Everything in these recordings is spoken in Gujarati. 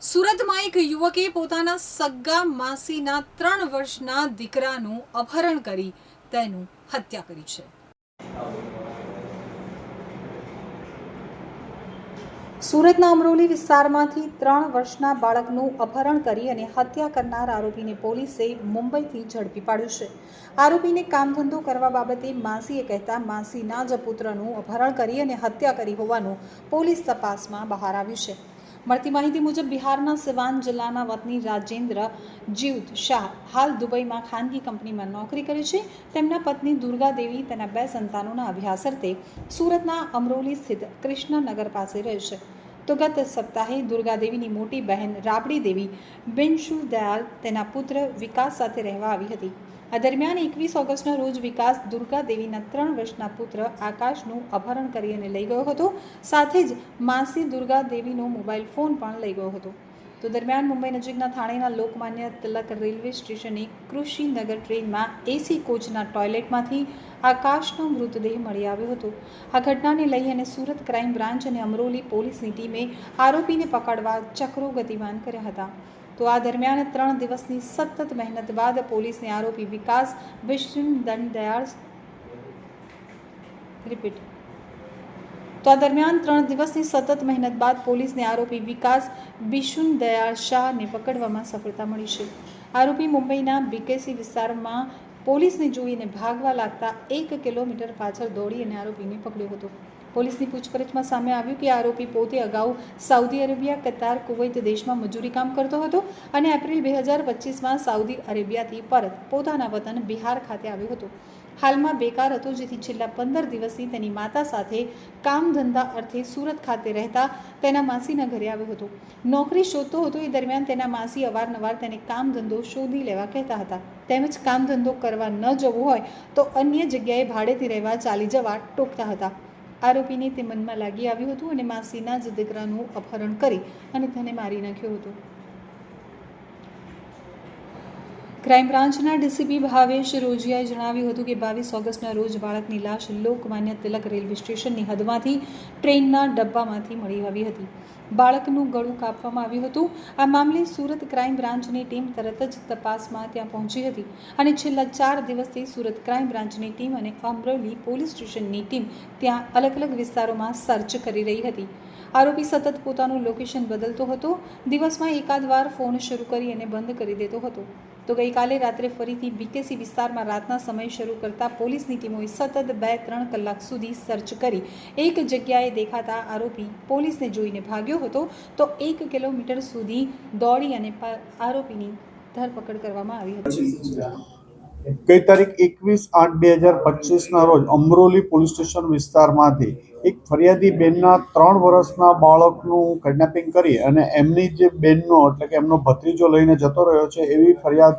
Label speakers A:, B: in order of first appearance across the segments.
A: સુરતમાં એક યુવકે પોતાના સગા માસીના ત્રણ વર્ષના દીકરાનું અપહરણ કરી તેનું હત્યા કરી છે. સુરતના અમરોલી વિસ્તારમાંથી ત્રણ વર્ષના બાળકનું અપહરણ કરી અને હત્યા કરનાર આરોપીને પોલીસે મુંબઈથી ઝડપી પાડ્યો છે. આરોપીને કામ ધંધો કરવા બાબતે માસીએ કહેતા માસીના જ પુત્રનું અપહરણ કરી અને હત્યા કરી હોવાનું પોલીસ તપાસમાં બહાર આવ્યું છે. મળતી માહિતી મુજબ બિહારના સિવાન જિલ્લાના વતની રાજેન્દ્ર જીવત શાહ હાલ દુબઈમાં ખાનગી કંપનીમાં નોકરી કરે છે. તેમના પત્ની દુર્ગા દેવી તેના બે સંતાનોના અભ્યાસ અર્થે સુરતના અમરોલી સ્થિત કૃષ્ણનગર પાસે રહે છે. તો ગત સપ્તાહે દુર્ગાદેવીની મોટી બહેન રાબડી દેવી બિનશુ દયાલ તેના પુત્ર વિકાસ સાથે રહેવા આવી હતી. આ દરમિયાન એકવીસ ઓગસ્ટના રોજ વિકાસ દુર્ગા દેવીના ત્રણ વર્ષના પુત્ર આકાશનું અપહરણ કરી અને લઈ ગયો હતો. સાથે જ માસી દુર્ગા દેવીનો મોબાઈલ ફોન પણ લઈ ગયો હતો. તો દરમિયાન મુંબઈ નજીકના થાણેના લોકમાન્ય તિલક રેલવે સ્ટેશને કૃષિનગર ટ્રેનમાં એસી કોચના ટોયલેટમાંથી આકાશનો મૃતદેહ મળી આવ્યો હતો. આ ઘટનાને લઈ અને સુરત ક્રાઇમ બ્રાન્ચ અને અમરોલી પોલીસની ટીમે આરોપીને પકડવા ચક્રો ગતિમાન કર્યા હતા. તો આ દરમિયાન ત્રણ દિવસની સતત મહેનત બાદ પોલીસને આરોપી વિકાસ વિષ્ણુ દંડદયાળ રિપીટ. તો આ દરમિયાન ત્રણ દિવસની સતત મહેનત બાદ પોલીસને આરોપી વિકાસ બિશુન દયાળ શાહને પકડવામાં સફળતા મળી છે. આરોપી મુંબઈના બીકેસી વિસ્તારમાં પોલીસને જોઈને ભાગવા લાગતા એક કિલોમીટર પાછળ દોડી અને આરોપીને પકડ્યો હતો. પોલીસની પૂછપરછમાં સામે આવ્યું કે આરોપી પોતે અગાઉ સાઉદી અરેબિયા, કતાર, કુવૈત દેશમાં મજૂરી કામ કરતો હતો અને એપ્રિલ બે હજાર પચીસમાં સાઉદી અરેબિયાથી પરત પોતાના વતન બિહાર ખાતે આવ્યો હતો. હાલમાં બેકાર હતો, જેથી છેલ્લા પંદર દિવસથી તેની માતા સાથે કામ ધંધા અર્થે સુરત ખાતે રહેતા તેના માસીના ઘરે આવ્યો હતો. નોકરી શોધતો હતો, એ દરમિયાન તેના માસી અવારનવાર તેને કામ ધંધો શોધી લેવા કહેતા હતા. તેમજ કામ ધંધો કરવા ન જવું હોય, તો અન્ય જગ્યાએ ભાડેથી રહેવા ચાલી જવા ટોકતા હતા. આરોપીને તે મનમાં લાગી આવ્યું હતું અને માસીના જ દીકરાનું અપહરણ કરી અને તેને મારી નાખ્યો હતો. ક્રાઇમ બ્રાન્ચના ડીસીપી ભાવેશ રોજિયાએ જણાવ્યું હતું કે બાવીસ ઓગસ્ટના રોજ બાળકની લાશ લોકમાન્ય તિલક રેલવે સ્ટેશનની હદમાંથી ટ્રેનના ડબ્બામાંથી મળી આવી હતી. બાળકનું ગળું કાપવામાં આવ્યું હતું. આ મામલે સુરત ક્રાઇમ બ્રાન્ચની ટીમ તરત જ તપાસમાં ત્યાં પહોંચી હતી અને છેલ્લા ચાર દિવસથી સુરત ક્રાઇમ બ્રાન્ચની ટીમ અને અમરોલી પોલીસ સ્ટેશનની ટીમ ત્યાં અલગ અલગ વિસ્તારોમાં સર્ચ કરી રહી હતી. આરોપી સતત પોતાનું લોકેશન બદલતો હતો. દિવસમાં એકાદ વાર ફોન શરૂ કરી અને બંધ કરી દેતો હતો. તો ગઈકાલે રાત્રે ફરીથી બીકેસી વિસ્તારમાં રાતના સમય શરૂ કરતા પોલીસની ટીમોએ સતત બે ત્રણ કલાક સુધી સર્ચ કરી. એક જગ્યાએ દેખાતા આરોપી પોલીસને જોઈને ભાગ્યો હતો તો એક કિલોમીટર સુધી દોડી અને આરોપીની ધરપકડ કરવામાં આવી હતી.
B: ગઈ તારીખ એકવીસ આઠ બે હજાર પચીસના રોજ અમરોલી પોલીસ સ્ટેશન વિસ્તારમાંથી એક ફરિયાદી બેનના ત્રણ વર્ષના બાળકનું કિડનેપિંગ કરી અને એમની જે બેનનો, એટલે કે એમનો ભત્રીજો લઈને જતો રહ્યો છે, એવી ફરિયાદ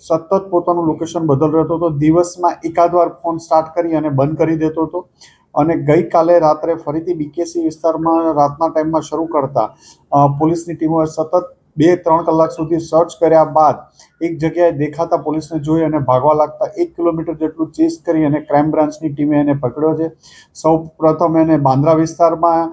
B: સતત પોતાનું લોકેશન બદલ રહેતો હતો. દિવસમાં એકાદ વાર ફોન સ્ટાર્ટ કરી અને બંધ કરી દેતો હતો. અને ગઈકાલે રાત્રે ફરીથી બીકેસી વિસ્તારમાં રાતના ટાઈમમાં શરૂ કરતા પોલીસની ટીમોએ સતત બે ત્રણ કલાક સુધી સર્ચ કર્યા બાદ એક જગ્યાએ દેખાતા પોલીસને જોઈ અને ભાગવા લાગતા એક કિલોમીટર જેટલું ચેસ કરી અને ક્રાઇમ બ્રાન્ચની ટીમે એને પકડ્યો છે. સૌ પ્રથમ એને બાંદ્રા વિસ્તારમાં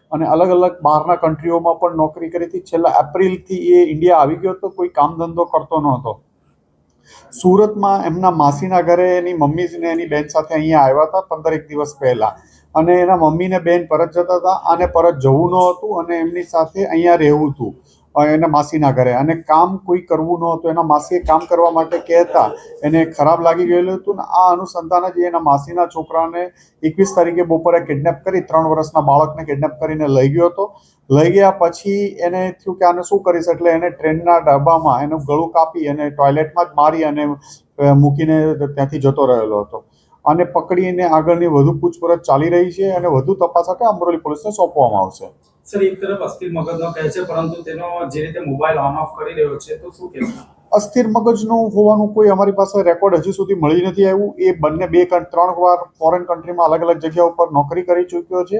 B: અને અલગ અલગ બહારના કન્ટ્રીઓમાં પણ નોકરી કરી હતી. છેલ્લા એપ્રિલથી એ ઇન્ડિયા આવી ગયો હતો. કોઈ કામ ધંધો કરતો નહોતો. સુરતમાં એમના માસીના ઘરે એની મમ્મી ને એની બેન સાથે અહીંયા આવ્યા હતા પંદર એક દિવસ પહેલા. અને એના મમ્મીને બેન પરત જતા હતા, આને પરત જવું ન હતું અને એમની સાથે અહીંયા રહેવું હતું એના માસીના ઘરે. અને કામ કોઈ કરવું ન હતું. એના માસીએ કામ કરવા માટે કહેતા, એને ખરાબ લાગી ગયેલું હતું ને આ અનુસંધાન જ એના માસીના છોકરાને એકવીસ તારીખે બપોરે કિડનેપ કરી, ત્રણ વર્ષના બાળકને કિડનેપ કરીને લઈ ગયો હતો. લઈ ગયા પછી એને થયું કે આને શું કરીશ? એટલે એને ટ્રેનના ડબ્બામાં એનું ગળું કાપી અને ટોયલેટમાં જ મારી અને મૂકીને ત્યાંથી જતો રહેલો હતો. અને પકડીને આગળની વધુ પૂછપરછ ચાલી રહી છે અને વધુ તપાસ માટે અમરોલી પોલીસને સોંપવામાં આવશે.
C: સર એક તરફ અસ્થિર મગજનો કહે છે પરંતુ તેનો જે રીતે મોબાઈલ ઓન ઓફ કરી રહ્યો છે તો શું કહેવાય
B: અસ્થિર મગજનું હોવાનું કોઈ અમારી પાસે રેકોર્ડ હજી સુધી મળી નથી આવ્યું. એ બંને બે ત્રણ વાર ફોરેન કન્ટ્રીમાં અલગ અલગ જગ્યા ઉપર નોકરી કરી ચૂક્યો છે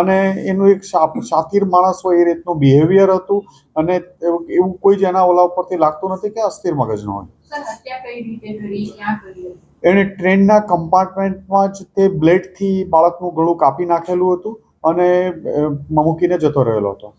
B: અને એનું એક શાતિર માણસ હોય એ રીતનું બિહેવિયર હતું અને એવું એવું કોઈ જ એના ઓલા ઉપરથી લાગતું નથી કે અસ્થિર મગજનો હોય. એણે ટ્રેનના કમ્પાર્ટમેન્ટમાં જ તે બ્લેડથી બાળકનું ગળું કાપી નાખેલું હતું અને મૂકીને જતો રહેલો હતો.